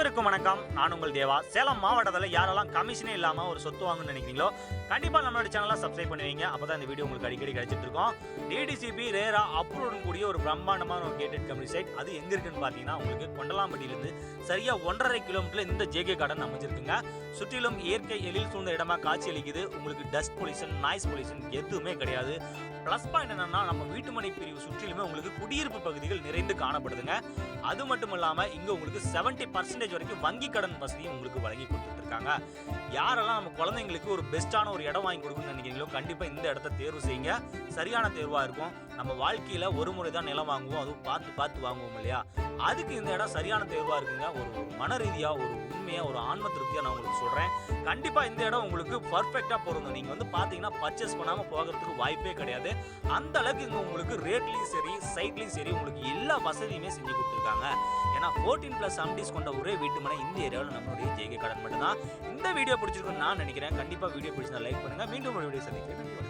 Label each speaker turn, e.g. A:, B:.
A: அனைவருக்கும் வணக்கம். நான் உங்கள் தேவா. சேலம் மாவட்டத்தில் யாரெல்லாம் கமிஷனே இல்லாமல் ஒரு சொத்து வாங்கணும்னு நினைக்கிறீங்களோ கண்டிப்பாக நம்மளோட சேனலை சப்ஸ்கிரைப் பண்ணுவீங்க. அப்போ தான் இந்த வீடியோ உங்களுக்கு அடிக்கடி கிடைச்சிட்டு இருக்கோம். டிடிசிபி ரேரா அப்ரூவ் கூடிய ஒரு பிரம்மாண்டமான ஒரு கேட்டட் கம்பெனி சைட் அது எங்கே இருக்குன்னு பார்த்தீங்கன்னா உங்களுக்கு கொண்டலாம்பட்டியிலேருந்து சரியாக ஒன்றரை கிலோமீட்டர் இந்த ஜேகே கார்டன் அமைஞ்சிருக்குங்க. சுற்றிலும் இயற்கை எழில் சூழ்ந்த இடமா காட்சி அளிக்குது. உங்களுக்கு டஸ்ட் பொல்யூஷன் நாய்ஸ் பொல்யூஷன் எதுவுமே கிடையாது. ப்ளஸ் பாயிண்ட் என்னன்னா நம்ம வீட்டுமனை பிரிவு சுற்றிலுமே உங்களுக்கு குடியிருப்பு பகுதிகள் நிறைந்து காணப்படுதுங்க. அது மட்டும் இல்லாமல் இங்கே உங்களுக்கு செவன்ட்டி பர்சன்டேஜ் வரைக்கும் வங்கி கடன் வசதியும் உங்களுக்கு வழங்கி கொடுத்துட்டு இருக்காங்க யாரெல்லாம் நம்ம குழந்தைங்களுக்கு ஒரு பெஸ்ட்டான ஒரு இடம் வாங்கி கொடுக்கணும்னு நினைக்கிறீங்களோ கண்டிப்பாக இந்த இடத்த தேர்வு செய்யுங்க. சரியான தேர்வாக இருக்கும். நம்ம வாழ்க்கையில் ஒரு முறை தான் நிலம் வாங்குவோம். அதுவும் பார்த்து பார்த்து வாங்குவோம் இல்லையா? அதுக்கு இந்த இடம் சரியான தேர்வாக இருக்குங்க. ஒரு ஒரு மன ரீதியாக ஒரு உண்மையாக ஒரு ஆன்ம திருப்தியாக நான் உங்களுக்கு சொல்கிறேன் கண்டிப்பாக இந்த இடம் உங்களுக்கு பர்ஃபெக்டாக பொருந்தும். நீங்கள் வந்து பார்த்தீங்கன்னா பர்ச்சேஸ் பண்ணாமல் போகிறதுக்கு வாய்ப்பே கிடையாது. அந்த அளவுக்கு இங்கே உங்களுக்கு ரேட்லையும் சரி சைட்லையும் சரி உங்களுக்கு எல்லா வசதியுமே செஞ்சு கொடுத்துருக்காங்க. ஏன்னா ஃபோர்டீன் ப்ளஸ் செவன்டிஸ் கொண்ட ஒரே வீட்டு மனை இந்த ஏரியாவில் நம்மளுடைய ஜேகே கடன் மட்டும் தான் இந்த வீடியோ பிடிச்சிருக்குன்னு நான் நினைக்கிறேன். கண்டிப்பாக வீடியோ பிடிச்சிருந்தா லைக் பண்ணுங்கள் மீண்டும் ஒரு வீடியோ சந்திக்கிறேன்.